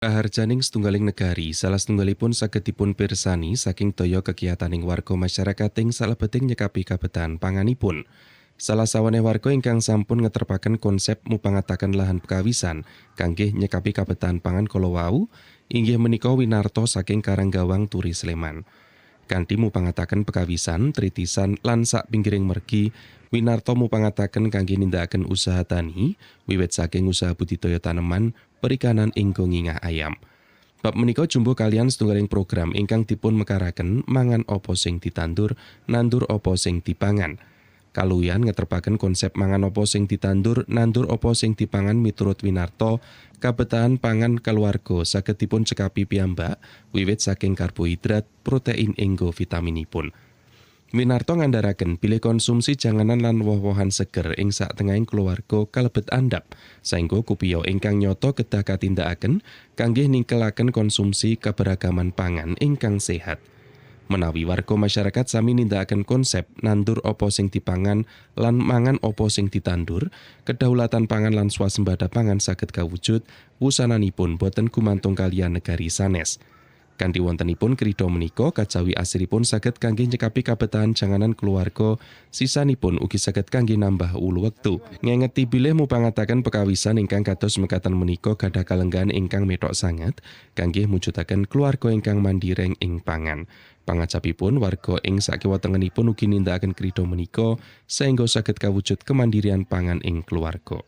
Raharjaning setunggaling negari, salah setunggalipun saged dipun pirsani saking daya kekiyataning warga masyarakat ing salebeting nyekapi kabetan panganipun. Salah sawane warga ingkang sampun ngetrepaken konsep mupangataken lahan pekawisan kangge nyekapi kabetan pangan kala wau inggih menika winarto saking Karanggawang Turi Sleman. Kanthi mupangataken pekawisan, tritisan lan sak pinggiring mergi Winarto mupangataken kangge nindakaken usaha tani wiwit saking usaha budidaya taneman perikanan ing gongingah ayam. Bab menika jumbo kalian setunggaling program ingkang dipun mekaraken mangan opo sing ditandur, nandur opo sing dipangan. Kaluyan ngetrepaken konsep mangan opo sing ditandur, nandur opo sing dipangan miturut Winarto, kabetaan pangan keluarga saged dipun cekapi piyambak wiwit saking karbohidrat, protein inggo vitaminipun. Winarto ngandharaken pilih konsumsi janganan lan woh-wohan seger ing sak tengahing keluarga kalebet andhap, saengga kupiya ingkang nyoto kedah katindakaken kangge ningkelaken konsumsi keberagaman pangan ingkang sehat. Menawi warga masyarakat sami nindakaken konsep nandur opo sing dipangan lan mangan opo sing ditandur, kedaulatan pangan lan swasembada pangan saged kawujud wusananipun boten gumantung kalian negari sanes. Kanthi wontenipun krida menika kajawi asiripun saged kangge nyekapi kabetan janganan keluarga, sisanipun ugi saged kangge nambah ulu wektu. Ngengeti bilih mupangataken pekawisan ingkang kados mekaten menika gadah kalenggan ingkang metok sanget kangge mujudaken keluarga ingkang mandireng ing pangan. Pangajapipun warga ing sakiwatengenipun ugi nindakaken krida menika saengga saged kawujud kemandirian pangan ing keluarga.